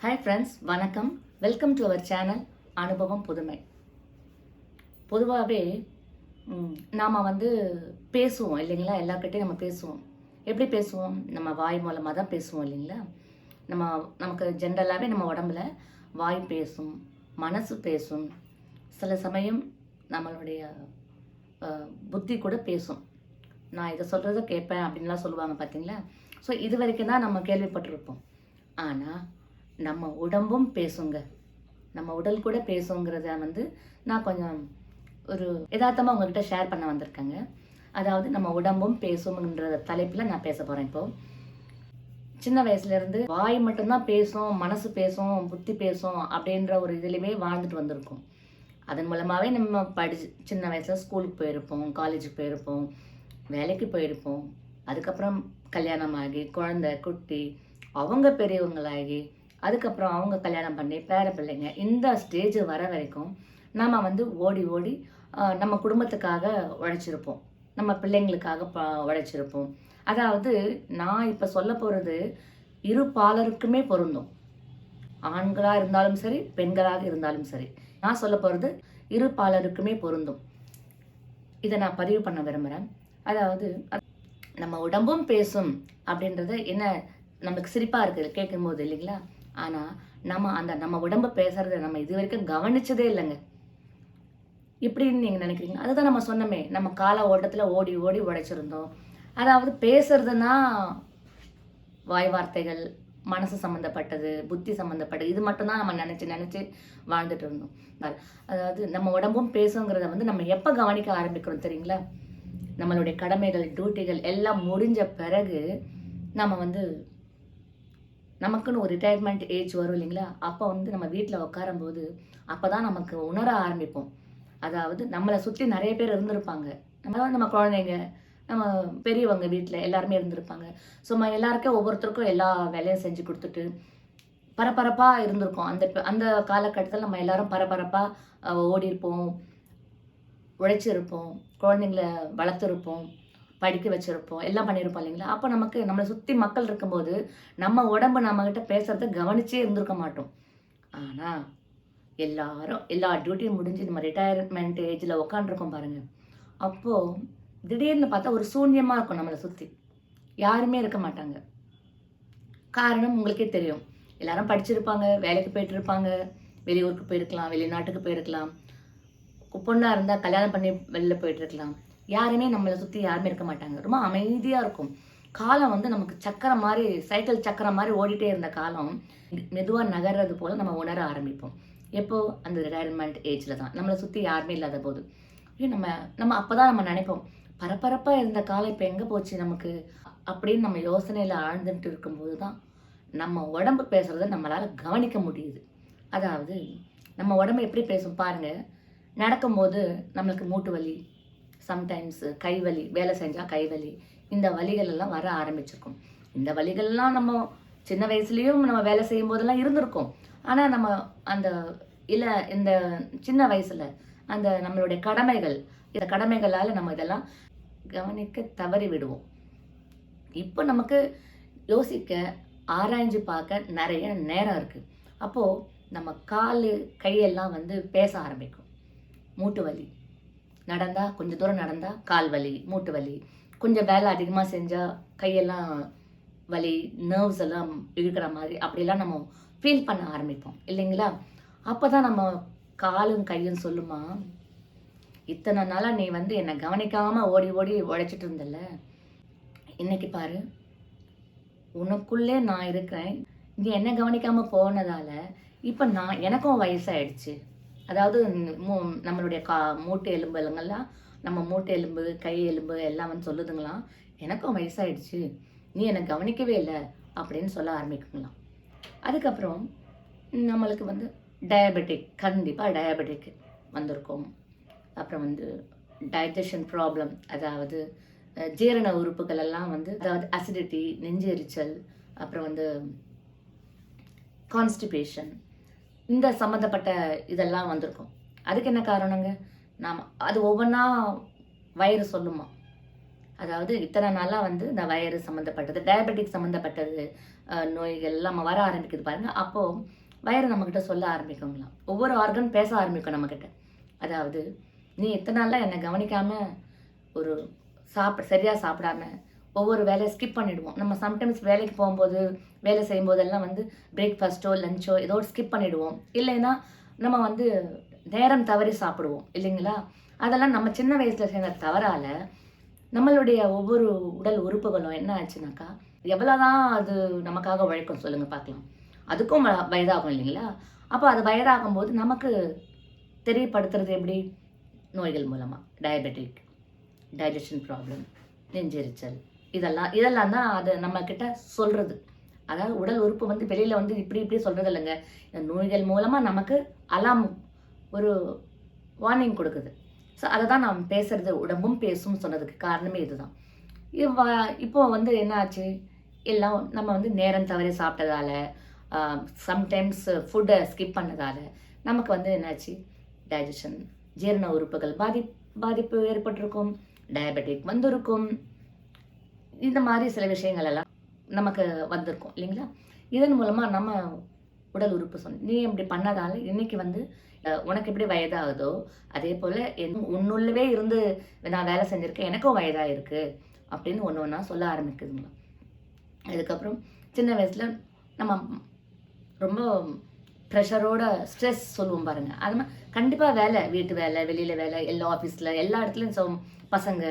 Hi friends வணக்கம். Welcome to our channel அனுபவம் புதுமை. பொதுவாகவே நாம் வந்து பேசுவோம் இல்லைங்களா? எல்லார்கிட்டையும் நம்ம பேசுவோம். எப்படி பேசுவோம்? நம்ம வாய் மூலமாக தான் பேசுவோம் இல்லைங்களா? நம்ம நமக்கு ஜென்ரலாகவே நம்ம உடம்புல வாய் பேசும் மனசு பேசும். சில சமயம் நம்மளுடைய புத்தி கூட பேசும். நான் இதை சொல்கிறத கேட்பேன் அப்படின்லாம் சொல்லுவாங்க பார்த்தீங்களா ஸோ இது வரைக்கும் தான் நம்ம கேள்விப்பட்டிருப்போம். ஆனால் நம்ம உடம்பும் பேசுங்க. நம்ம உடல் கூட பேசுங்கிறத வந்து நான் கொஞ்சம் ஒரு யதார்த்தமாக உங்ககிட்ட ஷேர் பண்ண வந்திருக்கேங்க. அதாவது நம்ம உடம்பும் பேசும்ன்ற தலைப்பில் நான் பேச போகிறேன் இப்போது சின்ன வயசுலேருந்து வாய் மட்டும்தான் பேசும் மனசு பேசும் புத்தி பேசும் அப்படின்ற ஒரு இதுலேயுமே வாழ்ந்துட்டு வந்திருக்கோம். அதன் மூலமாகவே நம்ம படி சின்ன வயசில் ஸ்கூலுக்கு போயிருப்போம் காலேஜுக்கு போயிருப்போம் வேலைக்கு போயிருப்போம். அதுக்கப்புறம் கல்யாணம் ஆகி குழந்தை குட்டி அவங்க பெரியவங்களாகி அதுக்கப்புறம் அவங்க கல்யாணம் பண்ணி பேர பிள்ளைங்க இந்த ஸ்டேஜ் வர வரைக்கும் நாம் வந்து ஓடி ஓடி நம்ம குடும்பத்துக்காக உழைச்சிருப்போம். நம்ம பிள்ளைங்களுக்காக ப உழைச்சிருப்போம். அதாவது நான் இப்போ சொல்ல போகிறது இரு பாலருக்குமே பொருந்தும். ஆண்களாக இருந்தாலும் சரி பெண்களாக இருந்தாலும் சரி. நான் சொல்ல போகிறது இரு பாலருக்குமே பொருந்தும். இதை நான் பதிவு பண்ண விரும்புகிறேன் அதாவது நம்ம உடம்பும் பேசும் அப்படின்றத என்ன நமக்கு சிரிப்பாக இருக்குது கேட்கும்போது இல்லைங்களா? ஆனால் நம்ம அந்த நம்ம உடம்பு பேசுறத நம்ம இது வரைக்கும் கவனிச்சதே இல்லைங்க. இப்படின்னு நீங்கள் நினைக்கிறீங்க? அதுதான் நம்ம சொன்னோமே நம்ம கால ஓட்டத்தில் ஓடி ஓடி உடைச்சிருந்தோம். அதாவது பேசுறதுன்னா வாய் வார்த்தைகள் மனசு சம்மந்தப்பட்டது புத்தி சம்மந்தப்பட்டது இது மட்டும்தான் நம்ம நினச்சி நினச்சி வாழ்ந்துட்டு இருந்தோம். அதாவது நம்ம உடம்பும் பேசுங்கிறத வந்து நம்ம எப்போ கவனிக்க ஆரம்பிக்கிறோம் தெரியுங்களா? நம்மளுடைய கடமைகள் டியூட்டிகள் எல்லாம் முடிஞ்ச பிறகு நம்ம வந்து நமக்குன்னு ஒரு ரிட்டையர்மெண்ட் ஏஜ் வரும் இல்லைங்களா? அப்போ வந்து நம்ம வீட்டில் உட்காரும்போது அப்போ தான் நமக்கு உணர ஆரம்பிப்போம். அதாவது நம்மளை சுற்றி நிறைய பேர் இருந்திருப்பாங்க. நம்ம நம்ம குழந்தைங்க நம்ம பெரியவங்க வீட்டில் எல்லாருமே இருந்திருப்பாங்க. ஸோ நம்ம எல்லாருக்கும் ஒவ்வொருத்தருக்கும் எல்லா வேலையும் செஞ்சு கொடுத்துட்டு பரபரப்பாக இருந்திருக்கோம். அந்த அந்த காலகட்டத்தில் நம்ம எல்லாரும் பரபரப்பாக ஓடி இருப்போம் உழைச்சிருப்போம் குழந்தைங்கள வளர்த்துருப்போம். படிக்க வச்சுருப்போம். எல்லாம் பண்ணியிருப்போம் இல்லைங்களா? அப்போ நமக்கு நம்மளை சுற்றி மக்கள் இருக்கும்போது நம்ம உடம்பு நம்மக்கிட்ட பேசுகிறத கவனிச்சே இருந்திருக்க மாட்டோம். ஆனால் எல்லாரும் எல்லா டியூட்டியும் முடிஞ்சு நம்ம ரிட்டையர்மெண்ட் ஏஜில் உக்காண்டிருக்கோம் பாருங்கள் அப்போது திடீர்னு பார்த்தா ஒரு சூன்யமாக இருக்கும் நம்மளை சுற்றி யாருமே இருக்க மாட்டாங்க. காரணம் உங்களுக்கே தெரியும். எல்லாரும் படிச்சிருப்பாங்க வேலைக்கு போயிட்டு இருப்பாங்க வெளியூருக்கு போயிருக்கலாம் வெளிநாட்டுக்கு போயிருக்கலாம். பொண்ணாக இருந்தால் கல்யாணம் பண்ணி வெளில போயிட்டு இருக்கலாம் யாருமே நம்மளை சுற்றி யாருமே இருக்க மாட்டாங்க. ரொம்ப அமைதியாக இருக்கும். காலம் வந்து நமக்கு சக்கரம் மாதிரி சைக்கிள் சக்கரம் மாதிரி ஓடிட்டே இருந்த காலம் மெதுவாக நகர்றது போல் நம்ம உணர ஆரம்பிப்போம். எப்போ? அந்த ரிட்டையர்மெண்ட் ஏஜில் தான். நம்மளை சுற்றி யாருமே இல்லாத போது. ஐயோ நம்ம நம்ம அப்போ தான் நம்ம நினைப்போம் பரபரப்பாக இருந்த காலம் இப்போ எங்கே போச்சு நமக்கு? அப்படின்னு நம்ம யோசனையில் ஆழ்ந்துட்டு இருக்கும்போது தான் நம்ம உடம்பு பேசுகிறத நம்மளால் கவனிக்க முடியுது. அதாவது நம்ம உடம்பு எப்படி பேசும் பாருங்கள் நடக்கும்போது நம்மளுக்கு மூட்டு வலி சம்டைம்ஸ் கை வலி வேலை செஞ்சால் கை வலி இந்த வலிகள் எல்லாம் வர ஆரம்பிச்சிருக்கும். இந்த வலிகள்லாம் நம்ம சின்ன வயசுலேயும் நம்ம வேலை செய்யும் போதெல்லாம் இருந்திருக்கும். ஆனால் நம்ம அந்த இல்லை இந்த சின்ன வயசில் அந்த நம்மளுடைய கடமைகள் இந்த கடமைகளால் நம்ம இதெல்லாம் கவனிக்க தவறி விடுவோம். இப்போ நமக்கு யோசிக்க ஆராய்ஞ்சு பார்க்க நிறைய நேரம் இருக்குது அப்போது நம்ம கால் கையெல்லாம் வந்து பேச ஆரம்பிக்கும். மூட்டு வலி. நடந்தால் கொஞ்ச தூரம் நடந்தால் கால் வலி மூட்டு வலி. கொஞ்சம் வேலை அதிகமாக செஞ்சால் கையெல்லாம் வலி நர்வ்ஸ் எல்லாம் இழுக்கிற மாதிரி அப்படிலாம் நம்ம ஃபீல் பண்ண ஆரம்பிப்போம். இல்லைங்களா? அப்போ தான் நம்ம காலும் கையும் சொல்லுமா இத்தனை நாளாக நீ வந்து என்னை கவனிக்காமல் ஓடி ஓடி உழைச்சிட்டு இருந்தல்ல? இன்னைக்கு பாரு உனக்குள்ளே நான் இருக்கிறேன். நீ என்ன கவனிக்காமல் போனதால் இப்போ நான் எனக்கும் வயசாயிடுச்சு. அதாவது மூ- நம்மளுடைய கா மூட்டு எலும்புங்கள்லாம் நம்ம மூட்டு எலும்பு கை எலும்பு எல்லாம் வந்து சொல்லுதுங்களாம். எனக்கும் வயசாயிடுச்சு. நீ என்னை கவனிக்கவே இல்லை அப்படின்னு சொல்ல ஆரம்பிக்குங்களாம் அதுக்கப்புறம் நம்மளுக்கு வந்து டயபெட்டிக் கண்டிப்பாக டயபெட்டிக் வந்திருக்கும். அப்புறம் வந்து டைஜஷன் ப்ராப்ளம் அதாவது ஜீரண உறுப்புகள் எல்லாம் வந்து அதாவது அசிடிட்டி நெஞ்சு எரிச்சல் அப்புறம் வந்து கான்ஸ்டிபேஷன் இந்த சம்மந்தப்பட்ட இதெல்லாம் வந்திருக்கும். அதுக்கு என்ன காரணங்க? நாம் அது ஒவ்வொன்றா வயிறு சொல்லுமா? அதாவது இத்தனை நாளாக வந்து இந்த வயிறு சம்மந்தப்பட்டது டயபெட்டிக் சம்மந்தப்பட்டது நோய்கள் எல்லாம் வர ஆரம்பிக்குது பாருங்கள் அப்போது வயிறு நம்மக்கிட்ட சொல்ல ஆரம்பிக்குங்களாம். ஒவ்வொரு ஆர்கன் பேச ஆரம்பிக்கும் நம்மக்கிட்ட அதாவது நீ இத்தனை நாளாக என்னை கவனிக்காமல் ஒரு சாப்பிட சரியாக சாப்பிடாம ஒவ்வொரு வேலையை ஸ்கிப் பண்ணிவிடுவோம் நம்ம சம்டைம்ஸ் வேலைக்கு போகும்போது வேலை செய்யும்போதெல்லாம் வந்து பிரேக்ஃபாஸ்ட்டோ லஞ்சோ ஏதோ ஸ்கிப் பண்ணிவிடுவோம் இல்லைன்னா நம்ம வந்து நேரம் தவறி சாப்பிடுவோம். இல்லைங்களா? அதெல்லாம் நம்ம சின்ன வயசில் செய்த தவறால் நம்மளுடைய ஒவ்வொரு உடல் உறுப்புகளும் என்ன ஆச்சுனாக்கா எவ்வளோதான் அது நமக்காக உழைக்கும் சொல்லுங்கள் பார்க்கலாம். அதுக்கும் வயதாகும் இல்லைங்களா? அப்போ அது வயதாகும் போது நமக்கு தெரியப்படுத்துறது எப்படி? நோய்கள் மூலமாக டயபெட்டிக் டைஜஷன் ப்ராப்ளம் நெஞ்செரிச்சல் இதெல்லாம் இதெல்லாம் தான் அது நம்மக்கிட்ட சொல்கிறது அதாவது உடல் உறுப்பு வந்து வெளியில் வந்து இப்படி இப்படி சொல்கிறது இல்லைங்க இந்த நோய்கள் மூலமாக நமக்கு அலாம் ஒரு வார்னிங் கொடுக்குது. ஸோ அதை தான் நாம் பேசுறது உடம்பும் பேசும் சொன்னதுக்கு காரணமே இதுதான். இவ்வ இப்போ வந்து என்ன ஆச்சு? எல்லாம் நம்ம வந்து நேரம் தவறி சாப்பிட்டதால சம்டைம்ஸ் ஃபுட்டை ஸ்கிப் பண்ணதால் நமக்கு வந்து என்னாச்சு டைஜஷன் ஜீரண உறுப்புகள் பாதி பாதிப்பு ஏற்பட்டிருக்கும். டயபெட்டிக் வந்திருக்கும். இந்த மாதிரி சில விஷயங்கள் எல்லாம் நமக்கு வந்திருக்கும் இல்லைங்களா? இதன் மூலமாக நம்ம உடல் உறுப்பு சொன்ன நீ இப்படி பண்ணதால இன்னைக்கு வந்து உனக்கு எப்படி வயதாகுதோ அதே போல் என் உன்னுள்ளவே இருந்து நான் வேலை செஞ்சுருக்கேன் எனக்கும் வயதாக இருக்குது அப்படின்னு ஒன்று ஒன்றா சொல்ல ஆரம்பிக்குதுங்களா அதுக்கப்புறம் சின்ன வயசில் நம்ம ரொம்ப ப்ரெஷரோட ஸ்ட்ரெஸ் சொல்லுவோம் பாருங்க. அது மாதிரி கண்டிப்பாக வேலை வீட்டு வேலை வெளியில் வேலை எல்லா ஆஃபீஸில் எல்லா இடத்துலையும் சொ பசங்க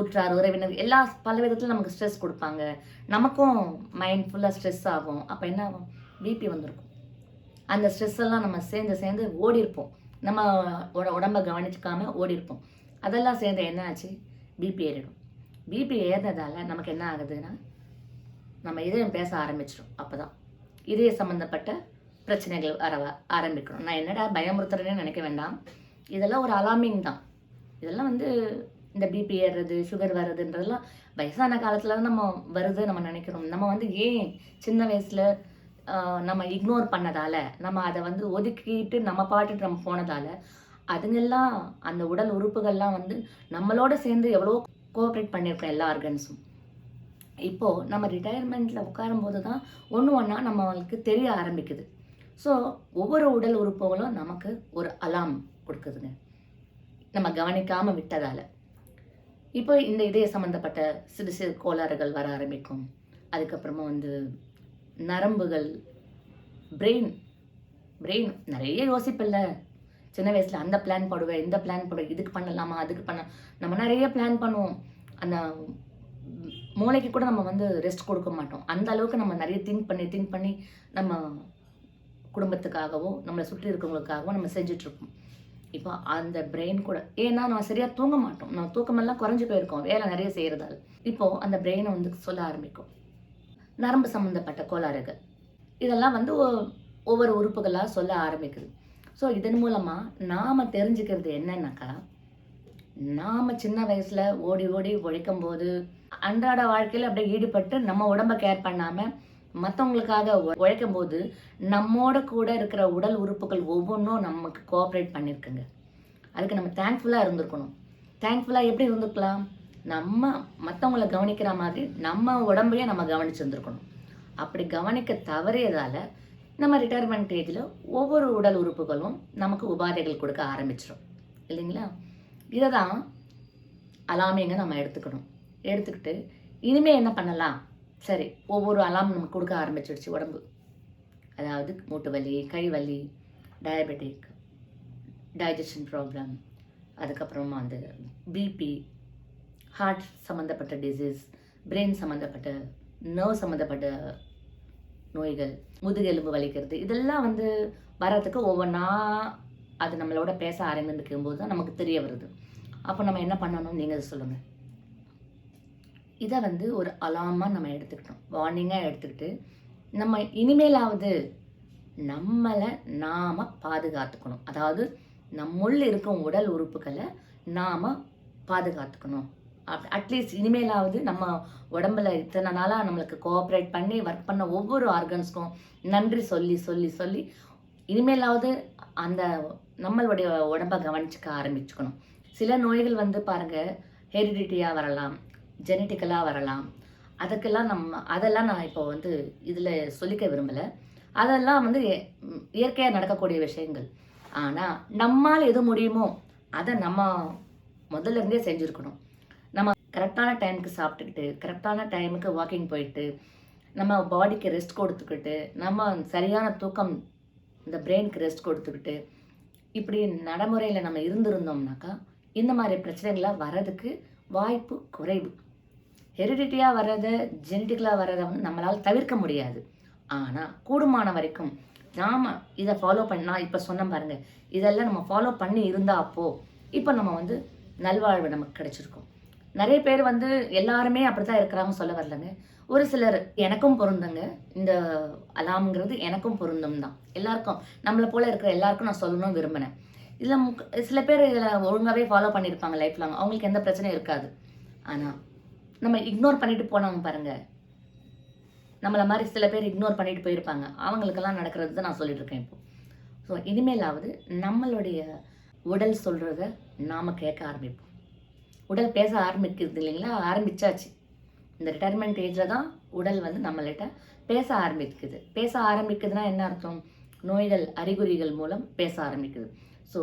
உற்றார் உறவினர் எல்லா பல விதத்தில் நமக்கு ஸ்ட்ரெஸ் கொடுப்பாங்க. நமக்கும் மைண்ட் ஃபுல்லாக ஸ்ட்ரெஸ் ஆகும். அப்போ என்ன ஆகும்? பிபி வந்திருக்கும். அந்த ஸ்ட்ரெஸ் எல்லாம் நம்ம சேர்ந்து சேர்ந்து ஓடி இருப்போம் நம்ம உட உடம்ப கவனிச்சுக்காம ஓடி இருப்போம் அதெல்லாம் சேர்ந்து என்ன ஆச்சு? பிபி ஏறிடும். பிபி ஏறினதால நமக்கு என்ன ஆகுதுன்னா நம்ம இதயம் பேச ஆரம்பிச்சிடும். அப்போ தான் இதய சம்மந்தப்பட்ட பிரச்சனைகள் வர ஆரம்பிக்கணும். நான் என்னடா பயமுறுத்துறேன்னு நினைக்க வேண்டாம். இதெல்லாம் ஒரு அலாமிங் தான். இதெல்லாம் வந்து இந்த பிபி ஏறுறது சுகர் வர்றதுன்றதெல்லாம் வயசான காலத்தில் தான் நம்ம வருது நம்ம நினைக்கிறோம். நம்ம வந்து ஏன் சின்ன வயசில் நம்ம இக்னோர் பண்ணதால் நம்ம அதை வந்து ஒதுக்கிட்டு நம்ம பாட்டுட்டு நம்ம போனதால் அதுங்கெல்லாம் அந்த உடல் உறுப்புகள்லாம் வந்து நம்மளோட சேர்ந்து எவ்வளோ கோஆப்ரேட் பண்ணியிருக்கோம் எல்லா ஆர்கன்ஸும் இப்போ நம்ம ரிட்டையர்மெண்ட்டில் உட்காரும்போது தான் ஒன்று ஒன்றா நம்மளுக்கு தெரிய ஆரம்பிக்குது. ஸோ ஒவ்வொரு உடல் உறுப்புகளும் நமக்கு ஒரு அலாம் கொடுக்குதுங்க. நம்ம கவனிக்காமல் விட்டதால. இப்போ இந்த இதய சம்மந்தப்பட்ட சிறு சிறு கோளாறுகள் வர ஆரம்பிக்கும். அதுக்கப்புறமா வந்து நரம்புகள் பிரெயின் பிரெயின் நிறைய யோசிப்பில்ல. சின்ன வயசில் அந்த பிளான் போடுவேன் இந்த பிளான் போடுவேன் இதுக்கு பண்ணலாமா அதுக்கு பண்ண நம்ம நிறைய பிளான் பண்ணுவோம். அந்த மூளைக்கு கூட நம்ம வந்து ரெஸ்ட் கொடுக்க மாட்டோம். அந்த அளவுக்கு நம்ம நிறைய திங்க் பண்ணி திங்க் பண்ணி நம்ம குடும்பத்துக்காகவோ நம்மளை சுற்றி இருக்கவங்களுக்காகவோ நம்ம செஞ்சிட்ருக்கோம் இப்போ அந்த பிரெயின் கூட ஏன்னா நம்ம சரியாக தூங்க மாட்டோம். நம்ம தூக்கமெல்லாம் குறைஞ்சி போயிருக்கோம். வேலை நிறைய செய்கிறதால் இப்போது அந்த பிரெயினை வந்து சொல்ல ஆரம்பிக்கும். நரம்பு சம்மந்தப்பட்ட கோளாறுகள். இதெல்லாம் வந்து ஒ- ஒவ்வொரு உறுப்புகளாக சொல்ல ஆரம்பிக்குது. ஸோ இதன் மூலமாக நாம் தெரிஞ்சுக்கிறது என்னன்னாக்கா நாம் சின்ன வயசில் ஓடி ஓடி உழைக்கும் போது அன்றாட வாழ்க்கையில் அப்படியே ஈடுபட்டு நம்ம உடம்ப கேர் பண்ணாமல் மற்றவங்களுக்காக உழைக்கும் போது நம்மோட கூட இருக்கிற உடல் உறுப்புகள் ஒவ்வொன்றும் நமக்கு கோஆப்ரேட் பண்ணியிருக்குங்க அதுக்கு நம்ம தேங்க்ஃபுல்லாக இருந்திருக்கணும். தேங்க்ஃபுல்லாக எப்படி இருந்துக்கலாம் நம்ம மற்றவங்கள கவனிக்கிற மாதிரி நம்ம உடம்பையே நம்ம கவனிச்சிருந்துருக்கணும் அப்படி கவனிக்க தவறியதால் நம்ம ரிட்டையர்மெண்ட் ஏஜில் ஒவ்வொரு உடல் உறுப்புகளும் நமக்கு உபாதைகள் கொடுக்க ஆரம்பிச்சிடும் இல்லைங்களா? இதை தான் அலாமிங்க நம்ம எடுத்துக்கணும். எடுத்துக்கிட்டு இனிமேல் என்ன பண்ணலாம்? சரி ஒவ்வொரு அலாம் நமக்கு கொடுக்க ஆரம்பிச்சிடுச்சு உடம்பு. அதாவது மூட்டு வலி கை வலி டயபெட்டிக் டைஜஷன் ப்ராப்ளம் அதுக்கப்புறமா அந்த பிபி ஹார்ட் சம்மந்தப்பட்ட டிசீஸ் பிரெயின் சம்மந்தப்பட்ட நர்வ் சம்மந்தப்பட்ட நோய்கள் முதுகெலும்பு வலிக்கிறது இதெல்லாம் வந்து வர்றதுக்கு ஒவ்வொன்றா அது நம்மளோட பேச ஆரம்பிக்கும் போது தான் நமக்கு தெரிய வருது. அப்போ நம்ம என்ன பண்ணணும்? நீங்கள் சொல்லுங்கள் இதை வந்து ஒரு அலாமாக நம்ம எடுத்துக்கிட்டோம். வார்னிங்காக எடுத்துக்கிட்டு நம்ம இனிமேலாவது நம்மளை நாம் பாதுகாத்துக்கணும். அதாவது நம்முள்ள இருக்கும் உடல் உறுப்புகளை நாம் பாதுகாத்துக்கணும். அப் அட்லீஸ்ட் இனிமேலாவது நம்ம உடம்புல இத்தனை நாளாக நம்மளுக்கு கோஆப்ரேட் பண்ணி ஒர்க் பண்ண ஒவ்வொரு ஆர்கன்ஸ்க்கும் நன்றி சொல்லி சொல்லி சொல்லி இனிமேலாவது அந்த நம்மளுடைய உடம்பை கவனிச்சுக்க ஆரம்பிச்சுக்கணும். சில நோய்கள் வந்து பாருங்கள் ஹெரிடிட்டியாக வரலாம். ஜெனட்டிக்கலாக வரலாம். அதுக்கெல்லாம் நம்ம அதெல்லாம் நான் இப்போ வந்து இதில் சொல்லிக்க விரும்பலை. அதெல்லாம் வந்து இயற்கையாக நடக்கக்கூடிய விஷயங்கள். ஆனால் நம்மால் எது முடியுமோ அதை நம்ம முதல்ல இருந்தே செஞ்சுருக்கணும். நம்ம கரெக்டான டைமுக்கு சாப்பிட்டுக்கிட்டு கரெக்டான டைமுக்கு வாக்கிங் போயிட்டு நம்ம பாடிக்கு ரெஸ்ட் கொடுத்துக்கிட்டு நம்ம சரியான தூக்கம் இந்த பிரெயினுக்கு ரெஸ்ட் கொடுத்துக்கிட்டு இப்படி நடைமுறையில் நம்ம இருந்திருந்தோம்னாக்கா இந்த மாதிரி பிரச்சனைகள்லாம் வர்றதுக்கு வாய்ப்பு குறைவு. ஹெரிடிட்டியாக வர்றதை ஜெனட்டிக்கலாக வர்றதை வந்து நம்மளால் தவிர்க்க முடியாது. ஆனால் கூடுமான வரைக்கும் நாம் இதை ஃபாலோ பண்ணால் இப்போ சொன்ன பாருங்க இதெல்லாம் நம்ம ஃபாலோ பண்ணி இருந்தால் அப்போது இப்போ நம்ம வந்து நல்வாழ்வு நமக்கு கிடைச்சிருக்கும். நிறைய பேர் வந்து எல்லாருமே அப்படி தான் இருக்கிறாங்க சொல்ல வரலங்க. ஒரு சிலர் எனக்கும் பொருந்துங்க. இந்த அலாம்ங்கிறது எனக்கும் பொருந்தும் தான். எல்லாருக்கும் நம்மளை போல் இருக்கிற எல்லாருக்கும் நான் சொல்லணும்னு விரும்பினேன். இதில் முக் சில பேர் இதில் ஒழுங்காகவே ஃபாலோ பண்ணியிருப்பாங்க லைஃப் லாங் அவங்களுக்கு எந்த பிரச்சனையும் இருக்காது. ஆனால் நம்ம இக்னோர் பண்ணிட்டு போனவங்க பாருங்க. நம்மளை மாதிரி சில பேர் இக்னோர் பண்ணிட்டு போயிருப்பாங்க. அவங்களுக்கெல்லாம் நடக்கிறது தான் நான் சொல்லிட்டு இருக்கேன் இப்போ. ஸோ இனிமேலாவது நம்மளுடைய உடல் சொல்கிறத நாம் கேட்க ஆரம்பிப்போம். உடல் பேச ஆரம்பிக்கிறது இல்லைங்களா? ஆரம்பிச்சாச்சு. இந்த ரிட்டையர்மெண்ட் ஏஜில் தான் உடல் வந்து நம்மள்கிட்ட பேச ஆரம்பிக்குது. பேச ஆரம்பிக்குதுன்னா என்ன அர்த்தம்? நோய்கள் அறிகுறிகள் மூலம் பேச ஆரம்பிக்குது. ஸோ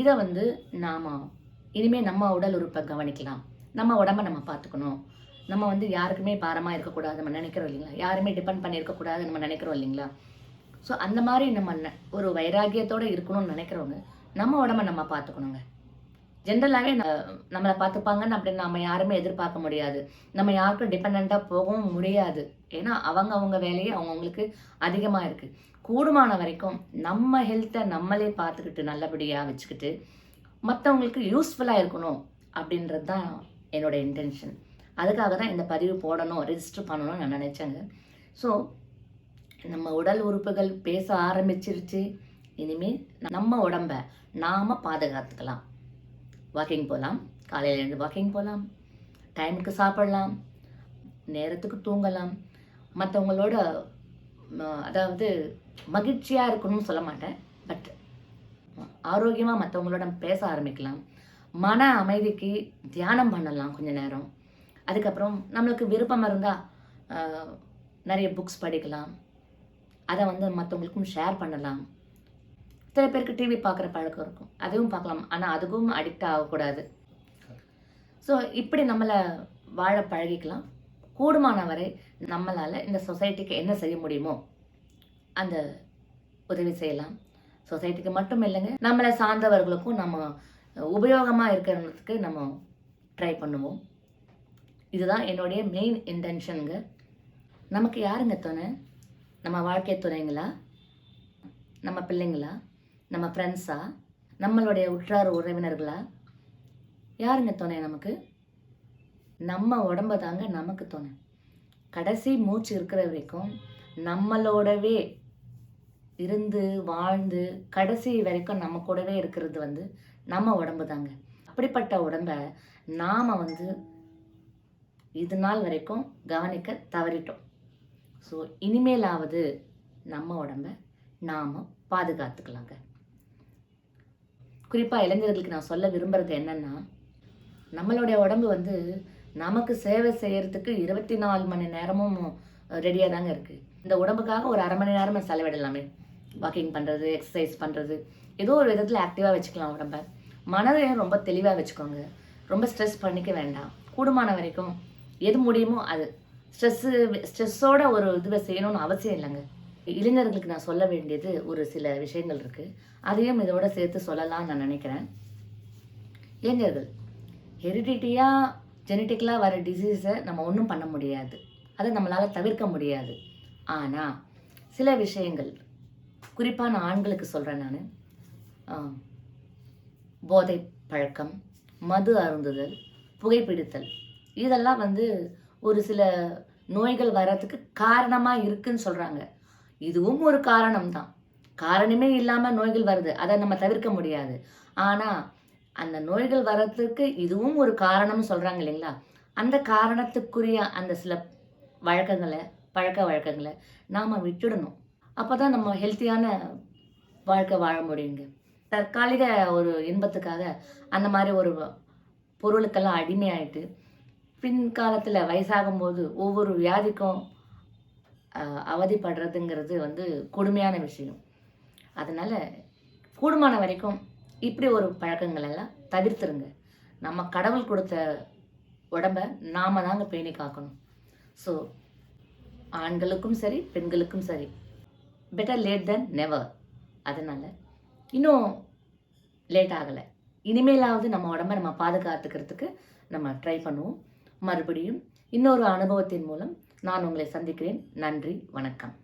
இதை வந்து நாம் இனிமேல் நம்ம உடல் உறுப்பை கவனிக்கலாம். நம்ம உடம்ப நம்ம பார்த்துக்கணும். நம்ம வந்து யாருக்குமே பாரமாக இருக்கக்கூடாது நம்ம நினைக்கிறோம் இல்லைங்களா? யாருமே டிபெண்ட் பண்ணியிருக்கக்கூடாது நம்ம நினைக்கிறோம் இல்லைங்களா? ஸோ அந்த மாதிரி நம்ம ந- ஒரு வைராகியத்தோடு இருக்கணும்னு நினைக்கிறவங்க நம்ம உடம்ப நம்ம பார்த்துக்கணுங்க. ஜென்ரலாகவே நம்மளை பார்த்துப்பாங்கன்னு அப்படி நம்ம யாருமே எதிர்பார்க்க முடியாது. நம்ம யாருக்கும் டிபெண்ட்டாக போகவும் முடியாது. ஏன்னா அவங்க அவங்க வேலையே அவங்கவுங்களுக்கு அதிகமாக இருக்குது கூடுமான வரைக்கும் நம்ம ஹெல்த்தை நம்மளே பார்த்துக்கிட்டு நல்லபடியாக வச்சுக்கிட்டு மற்றவங்களுக்கு யூஸ்ஃபுல்லாக இருக்கணும் அப்படின்றது தான் என்னோட இன்டென்ஷன் அதுக்காக தான் இந்த பதிவு போடணும் ரெஜிஸ்டர் பண்ணணும்னு நான் நினச்சேங்க. ஸோ நம்ம உடல் உறுப்புகள் பேச ஆரம்பிச்சிருச்சு. இனிமேல் நம்ம உடம்ப நாம் பாதுகாத்துக்கலாம். வாக்கிங் போகலாம் காலையில் எழுந்து வாக்கிங் போகலாம் டைமுக்கு சாப்பிடலாம் நேரத்துக்கு தூங்கலாம். மற்றவங்களோட அதாவது மகிழ்ச்சியாக இருக்கணும்னு சொல்ல மாட்டேன். பட் ஆரோக்கியமாக மற்றவங்களோட பேச ஆரம்பிக்கலாம். மன அமைதிக்கு தியானம் பண்ணலாம் கொஞ்ச நேரம். அதுக்கப்புறம் நம்மளுக்கு விருப்பமாக இருந்தால் நிறைய புக்ஸ் படிக்கலாம். அதை வந்து மற்றவங்களுக்கும் ஷேர் பண்ணலாம். சில பேருக்கு டிவி பார்க்குற பழக்கம் இருக்கும். அதுவும் பார்க்கலாம். ஆனால் அதுவும் அடிக்ட் ஆகக்கூடாது. ஸோ இப்படி நம்மளை வாழ பழகிக்கலாம். கூடுமான வரை நம்மளால் இந்த சொசைட்டிக்கு என்ன செய்ய முடியுமோ அந்த உதவி செய்யலாம். சொசைட்டிக்கு மட்டும் இல்லைங்க நம்மளை சார்ந்தவர்களுக்கும் நம்ம உபயோகமாக இருக்கிறவங்களுக்கு நம்ம ட்ரை பண்ணுவோம். இதுதான் என்னுடைய மெயின் இன்டென்ஷனுங்க நமக்கு யாருங்க துணை? நம்ம வாழ்க்கை துணைங்களா? நம்ம பிள்ளைங்களா? நம்ம ஃப்ரெண்ட்ஸா நம்மளுடைய உற்றார் உறவினர்களா? யாருங்க துணை நமக்கு? நம்ம உடம்ப தாங்க நமக்கு துணை. கடைசி மூச்சு இருக்கிற வரைக்கும் நம்மளோடவே இருந்து வாழ்ந்து கடைசி வரைக்கும் நம்ம கூடவே இருக்கிறது வந்து நம்ம உடம்பு தாங்க. அப்படிப்பட்ட உடம்ப நாம் வந்து இது நாள் வரைக்கும் கவனிக்க தவறிட்டோம். ஸோ இனிமேலாவது நம்ம உடம்ப நாம் பாதுகாத்துக்கலாங்க. குறிப்பாக இளைஞர்களுக்கு நான் சொல்ல விரும்புகிறது என்னென்னா நம்மளுடைய உடம்பு வந்து நமக்கு சேவை செய்கிறதுக்கு இருபத்தி நாலு மணி நேரமும் ரெடியாக தாங்க இருக்குது இந்த உடம்புக்காக ஒரு அரை மணி நேரம் செலவிடலாமே. வாக்கிங் பண்ணுறது எக்ஸசைஸ் பண்ணுறது ஏதோ ஒரு விதத்தில் ஆக்டிவாக வச்சுக்கலாம் உடம்ப. மனதையும் ரொம்ப தெளிவாக வச்சுக்கோங்க. ரொம்ப ஸ்ட்ரெஸ் பண்ணிக்க வேண்டாம். கூடுமான வரைக்கும் எது முடியுமோ அது. ஸ்ட்ரெஸ்ஸு ஸ்ட்ரெஸ்ஸோட ஒரு இதுவை செய்யணும்னு அவசியம் இல்லைங்க. இளைஞர்களுக்கு நான் சொல்ல வேண்டியது ஒரு சில விஷயங்கள் இருக்குது அதையும் இதோட சேர்த்து சொல்லலாம்னு நான் நினைக்கிறேன். இளைஞர்கள் ஹெரிடிட்டியாக ஜெனட்டிக்கலாக வர டிசீஸை நம்ம ஒன்றும் பண்ண முடியாது. அதை நம்மளால் தவிர்க்க முடியாது. ஆனால் சில விஷயங்கள் குறிப்பாக நான் ஆண்களுக்கு சொல்கிறேன் நான். போதை பழக்கம் மது அருந்துதல் புகைப்பிடித்தல் இதெல்லாம் வந்து ஒரு சில நோய்கள் வர்றதுக்கு காரணமாக இருக்குன்னு சொல்கிறாங்க இதுவும் ஒரு காரணம் தான் காரணமே இல்லாமல் நோய்கள் வருது. அதை நம்ம தவிர்க்க முடியாது. ஆனால் அந்த நோய்கள் வர்றதுக்கு இதுவும் ஒரு காரணம்னு சொல்கிறாங்க இல்லைங்களா? அந்த காரணத்துக்குரிய அந்த சில வழக்கங்களை பழக்க வழக்கங்களை நாம் விட்டுடணும். அப்போ தான் நம்ம ஹெல்த்தியான வாழ்க்கை வாழ முடியுங்க. தற்காலிக ஒரு இன்பத்துக்காக அந்த மாதிரி ஒரு பொருளுக்கெல்லாம் அடிமையாயிட்டு பின்காலத்தில் வயசாகும்போது ஒவ்வொரு வியாதிக்கும் அவதிப்படுறதுங்கிறது வந்து கொடுமையான விஷயம். அதனால் கூடுமான வரைக்கும் இப்படி ஒரு பழக்கங்கள் எல்லாம் தவிர்த்துருங்க. நம்ம கடவுள் கொடுத்த உடம்ப நாம தாங்க பேணி காக்கணும். ஸோ ஆண்களுக்கும் சரி பெண்களுக்கும் சரி பெட்டர் லேட் தென் நெவர் அதனால் இன்னும் லேட் ஆகலை. இனிமேலாவது நம்ம உடம்ப நம்ம பாதுகாத்துக்கிறதுக்கு நம்ம ட்ரை பண்ணுவோம். மறுபடியும் இன்னொரு அனுபவத்தின் மூலம் நான் உங்களை சந்திக்கிறேன். நன்றி வணக்கம்.